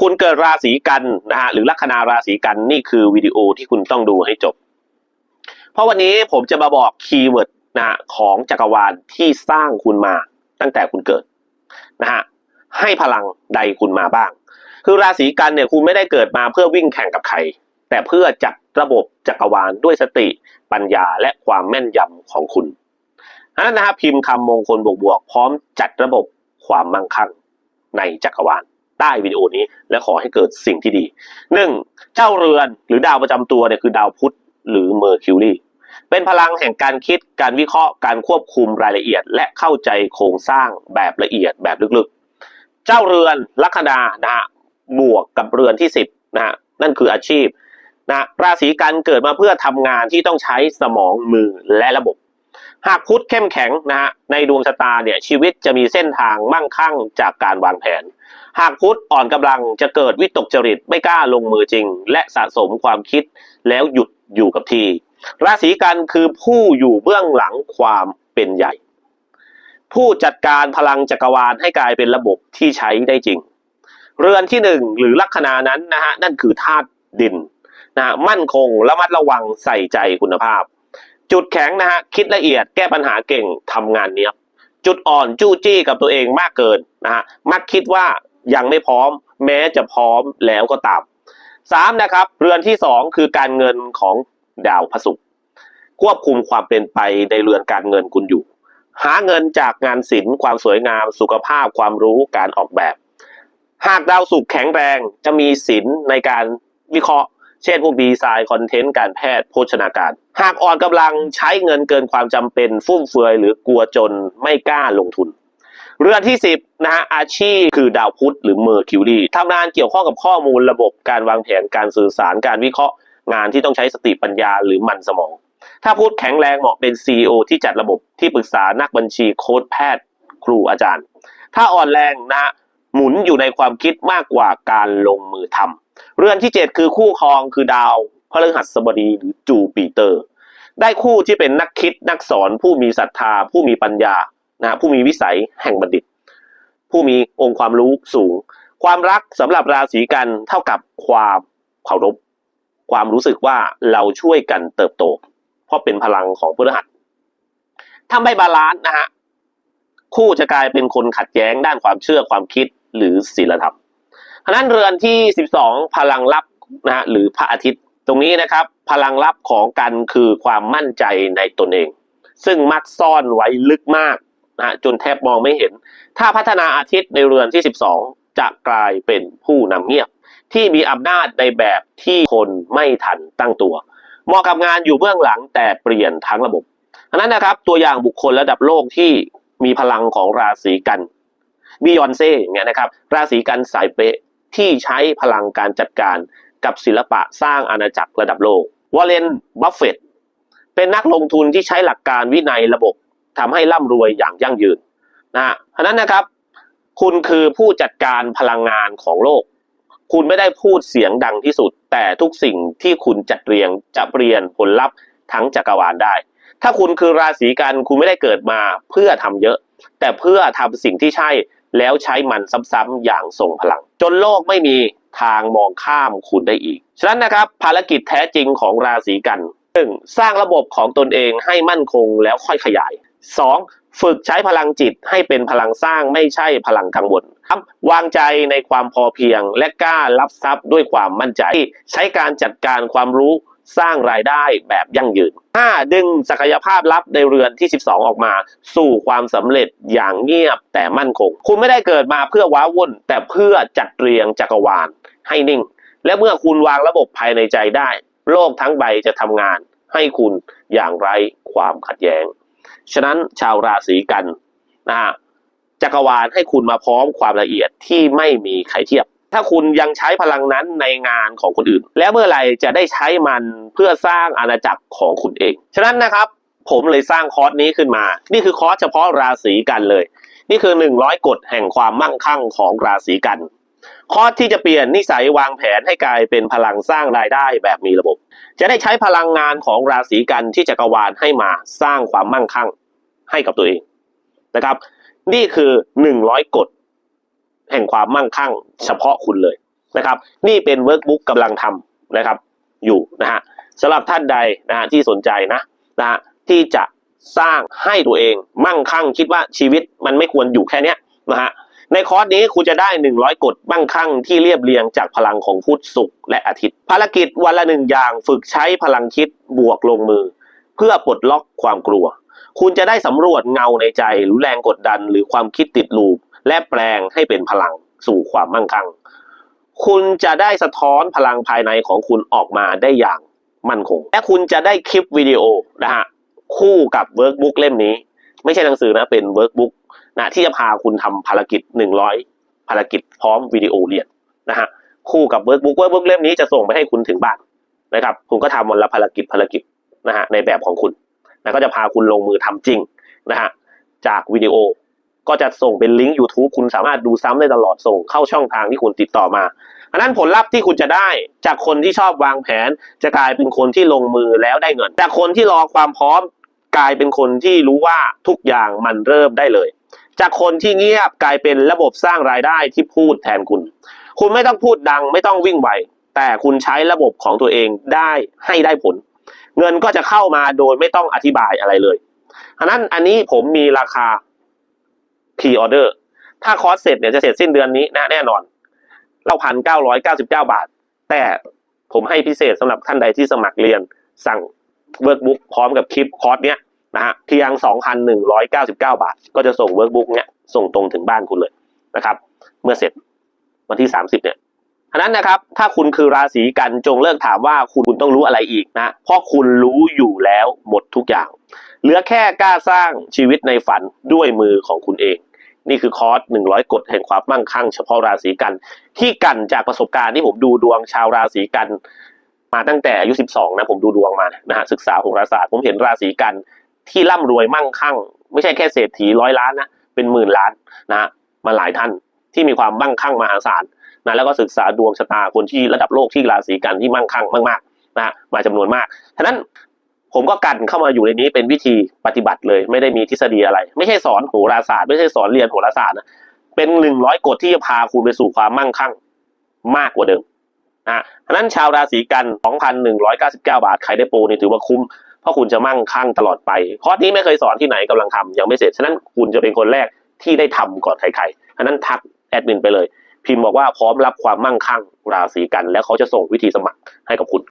คุณเกิดราศีกันนะฮะหรือลัคนาราศีกันนี่คือวิดีโอที่คุณต้องดูให้จบ เพราะวันนี้ผมจะมาบอกคีย์เวิร์ดนะของจักรวาลที่สร้างคุณมาตั้งแต่คุณเกิดนะฮะให้พลังใดคุณมาบ้าง คือราศีกันเนี่ยคุณไม่ได้เกิดมาเพื่อวิ่งแข่งกับใคร แต่เพื่อจัดระบบจักรวาลด้วยสติปัญญาและความแม่นยำของคุณฉะนั้นนะครับพิมพ์คำมงคลบวกๆพร้อมจัดระบบความมั่งคั่งในจักรวาล ใต้วิดีโอนี้ และขอให้เกิดสิ่งที่ดีหนึ่งเจ้าเรือนหรือดาวประจำตัวเนี่ยคือดาวพุธหรือเมอร์คิวรีเป็นพลังแห่งการคิดการวิเคราะห์การควบคุมรายละเอียด และเข้าใจโครงสร้างแบบละเอียดแบบลึกๆ เจ้าเรือนลัคนานะฮะบวกกับเรือนที่สิบนะฮะนั่นคืออาชีพนะราศีกันเกิดมาเพื่อทำงานที่ต้องใช้สมองมือและระบบ หากพุธเข้มแข็งนะฮะในดวงชะตาเนี่ยชีวิตจะมีเส้นทางมั่งคั่งจากการวางแผน หากพุทธอ่อนกำลังจะเกิดวิตกจริตไม่กล้าลงมือจริง และสะสมความคิดแล้วหยุดอยู่กับที่ ราศีกันคือผู้อยู่เบื้องหลังความเป็นใหญ่ ผู้จัดการพลังจักรวาลให้กลายเป็นระบบที่ใช้ได้จริง เรือนที่หนึ่งหรือลัคนานั้นนะฮะนั่นคือธาตุดินนะฮะมั่นคงระมัดระวังใส่ใจคุณภาพ จุดแข็งนะฮะคิดละเอียดแก้ปัญหาเก่งทำงานเนี้ยบจุดอ่อนจู้จี้กับตัวเองมากเกินนะฮะมักคิดว่า ยังไม่พร้อม แม้จะพร้อมแล้วก็ตามสามนะครับ เรือนที่สองคือการเงินของดาวพระศุกร์ควบคุมความเป็นไปในเรือนการเงินคุณอยู่ หาเงินจากงานศิลป์ความสวยงาม สุขภาพความรู้การออกแบบ หากดาวศุกร์แข็งแรงจะมีศิลป์ในการวิเคราะห์ เช่นพวกดีไซน์คอนเทนต์การแพทย์โภชนาการ หากอ่อนกำลังใช้เงินเกินความจำเป็นฟุ่มเฟือยหรือกลัวจนไม่กล้าลงทุน เรือนที่ 10นะฮะอาชีพคือดาวพุธหรือเมอร์คิวรีทำงานเกี่ยวข้องกับข้อมูลระบบการวางแผนการสื่อสารการวิเคราะห์ งานที่ต้องใช้สติปัญญาหรือมันสมอง ถ้าพูดแข็งแรงเหมาะเป็น CEO ที่จัดระบบที่ปรึกษานักบัญชีโค้ดแพทย์ ครูอาจารย์ ถ้าอ่อนแรงนะฮะหมุนอยู่ในความคิดมากกว่าการลงมือทำเรือนที่ 7 คือคู่ครองคือดาวพฤหัสบดีหรือจูปิเตอร์ ได้คู่ที่เป็นนักคิดนักสอนผู้มีศรัทธาผู้มีปัญญา นะผู้มีวิสัยแห่งบัณฑิต ผู้มีองค์ความรู้สูง ความรักสำหรับราศีกันเท่ากับความเคารพความรู้สึกว่าเราช่วยกันเติบโต เพราะเป็นพลังของพฤหัสถ้าไม่บาลานซ์นะฮะคู่จะกลายเป็นคนขัดแย้งด้านความเชื่อความคิดหรือศีลธรรมเพราะฉะนั้นเรือนที่ 12 พลังลับนะฮะหรือพระอาทิตย์ ตรงนี้นะครับ พลังลับของกันคือความมั่นใจในตนเอง ซึ่งมักซ่อนไว้ลึกมาก นะจนแทบมองไม่เห็น ถ้าพัฒนาอาทิตย์ในเรือนที่ 12 จะกลายเป็นผู้นำเงียบ ที่มีอำนาจในแบบที่คนไม่ทันตั้งตัว เหมาะกับงานอยู่เบื้องหลังแต่เปลี่ยนทั้งระบบอันนั้นนะครับตัวอย่างบุคคลระดับโลกที่มีพลังของราศีกันบิยอนเซ่อย่างเงี้ยนะครับ ราศีกันสายเปะที่ใช้พลังการจัดการกับศิลปะสร้างอาณาจักรระดับโลกวอลเลนบัฟเฟตเป็นนักลงทุนที่ใช้หลักการวินัยระบบ ทำให้ร่ำรวยอย่างยั่งยืนนะฮะเพราะนั้นนะครับ คุณคือผู้จัดการพลังงานของโลก คุณไม่ได้พูดเสียงดังที่สุด แต่ทุกสิ่งที่คุณจัดเรียงจะเปลี่ยนผลลัพธ์ทั้งจักรวาลได้ ถ้าคุณคือราศีกันคุณไม่ได้เกิดมาเพื่อทำเยอะ แต่เพื่อทำสิ่งที่ใช่แล้วใช้มันซ้ำๆอย่างทรงพลัง จนโลกไม่มีทางมองข้ามคุณได้อีก ฉะนั้นนะครับ ภารกิจแท้จริงของราศีกันหนึ่งสร้างระบบของตนเองให้มั่นคงแล้วค่อยขยาย 2. ฝึกใช้พลังจิตให้เป็นพลังสร้างไม่ใช่พลังกังวลครับวางใจในความพอเพียง และกล้ารับทรัพย์ด้วยความมั่นใจ ใช้การจัดการความรู้สร้างรายได้แบบยั่งยืน 5. ดึงศักยภาพลับในเรือนที่ 12 ออกมา สู่ความสำเร็จอย่างเงียบแต่มั่นคง คุณไม่ได้เกิดมาเพื่อว้าวุ่น แต่เพื่อจัดเรียงจักรวาลให้นิ่ง และเมื่อคุณวางระบบภายในใจได้ โลกทั้งใบจะทำงาน ให้คุณอย่างไร้ความขัดแย้ง ฉะนั้นชาวราศีกันนะฮะจักรวาลให้คุณมาพร้อมความละเอียดที่ไม่มีใครเทียบ ถ้าคุณยังใช้พลังนั้นในงานของคนอื่น แล้วเมื่อไหร่จะได้ใช้มันเพื่อสร้างอาณาจักรของคุณเอง ฉะนั้นนะครับ ผมเลยสร้างคอร์สนี้ขึ้นมา นี่คือคอร์สเฉพาะราศีกันเลย นี่คือ 100กฎแห่งความมั่งคั่งของราศีกัน คอที่จะเปลี่ยนนิสัยวางแผนให้กลายเป็นพลังสร้างรายได้แบบมีระบบ จะได้ใช้พลังงานของราศีกันที่จักรวาลให้มาสร้างความมั่งคั่งให้กับตัวเองนะครับ นี่คือ 100 กฎ แห่งความมั่งคั่ง เฉพาะคุณเลยนะครับ นี่เป็นเวิร์กบุ๊กกำลังทำนะครับ อยู่นะฮะสำหรับท่านใดนะฮะที่สนใจนะนะฮะที่จะสร้างให้ตัวเองมั่งคั่งคิดว่าชีวิตมันไม่ควรอยู่แค่นี้นะฮะ ในคอร์สนี้คุณจะได้ 100 กฎมั่งคั่งที่เรียบเรียงจากพลังของพุธศุกร์และอาทิตย์ ภารกิจวันละหนึ่งอย่างฝึกใช้พลังคิดบวกลงมือ เพื่อปลดล็อกความกลัว คุณจะได้สำรวจเงาในใจหรือแรงกดดันหรือความคิดติดลูป และแปลงให้เป็นพลังสู่ความมั่งคั่ง คุณจะได้สะท้อนพลังภายในของคุณออกมาได้อย่างมั่นคง และคุณจะได้คลิปวิดีโอนะฮะคู่กับเวิร์กบุ๊กเล่มนี้ ไม่ใช่หนังสือนะเป็นเวิร์กบุ๊ก นะที่จะพาคุณทำภารกิจ 100 ภารกิจพร้อมวิดีโอเรียนนะฮะคู่กับเวิร์กบุ๊กเวิร์กบุ๊กเล่มนี้จะส่งไปให้คุณถึงบ้านนะครับ คุณก็ทำวันละภารกิจภารกิจนะฮะในแบบของคุณนะก็จะพาคุณลงมือทำจริงนะฮะจากวิดีโอก็จะส่งเป็นลิงก์ YouTube คุณสามารถดูซ้ำได้ตลอดส่งเข้าช่องทางที่คุณติดต่อมาอันนั้นผลลัพธ์ที่คุณจะได้จากคนที่ชอบวางแผน จะกลายเป็นคนที่ลงมือแล้วได้เงินจากคนที่รอความพร้อม กลายเป็นคนที่รู้ว่าทุกอย่างมันเริ่มได้เลย จากคนที่เงียบกลายเป็นระบบสร้างรายได้ที่พูดแทนคุณ คุณไม่ต้องพูดดังไม่ต้องวิ่งไหว แต่คุณใช้ระบบของตัวเองได้ให้ได้ผล เงินก็จะเข้ามาโดยไม่ต้องอธิบายอะไรเลยอันนั้นอันนี้ผมมีราคาพรีออเดอร์ถ้าคอร์สเสร็จเนี่ยจะเสร็จสิ้นเดือนนี้นะแน่นอนเราพันเก้าร้อยเก้าสิบเก้าบาท แต่ผมให้พิเศษสำหรับท่านใดที่สมัครเรียนสั่งเวิร์กบุ๊กพร้อมกับคลิปคอร์สเนี้ย นะฮะเพียงสองพันหนึ่งร้อยเก้าสิบเก้าบาท ก็จะส่งเวิร์กบุ๊กเนี้ยส่งตรงถึงบ้านคุณเลยนะครับ เมื่อเสร็จวันที่สามสิบเนี่ยอันนั้นนะครับ ถ้าคุณคือราศีกันจงเลิกถามว่าคุณต้องรู้อะไรอีกนะ เพราะคุณรู้อยู่แล้วหมดทุกอย่าง เหลือแค่กล้าสร้างชีวิตในฝันด้วยมือของคุณเอง นี่คือคอร์ส100 กฎแห่งความมั่งคั่ง เฉพาะราศีกัน ที่กันจากประสบการณ์ที่ผมดูดวงชาวราศีกัน มาตั้งแต่อายุ 12 นะผมดูดวงมานะฮะศึกษาโหราศาสตร์ผมเห็นราศีกัน ที่ร่ำรวยมั่งคั่ง ไม่ใช่แค่เศรษฐีร้อยล้านนะเป็นหมื่นล้านนะฮะมาหลายท่านที่มีความมั่งคั่งมหาศาลนะแล้วก็ศึกษาดวงชะตาคนที่ระดับโลกที่ราศีกันที่มั่งคั่งมากๆนะฮะมาจำนวนมากฉะนั้นผมก็กันเข้ามาอยู่ในนี้เป็นวิธีปฏิบัติเลย ไม่ได้มีทฤษฎีอะไร ไม่ใช่สอนโหราศาสตร์ ไม่ใช่สอนเรียนโหราศาสตร์นะเป็นหนึ่งร้อยกฎที่จะพาคุณไปสู่ความมั่งคั่งมากกว่าเดิมนะฉะนั้นชาวราศีกัน 2,199 บาท ใครได้โปรนี่ถือว่าคุ้ม เพราะคุณจะมั่งคั่งตลอดไปคอร์สนี้ไม่เคยสอนที่ไหนกำลังทำยังไม่เสร็จฉะนั้นคุณจะเป็นคนแรกที่ได้ทำก่อนใครๆฉะนั้นทักแอดมินไปเลย พิมพ์บอกว่าพร้อมรับความมั่งคั่งราศีกัน แล้วเขาจะส่งวิธีสมัครให้กับคุณ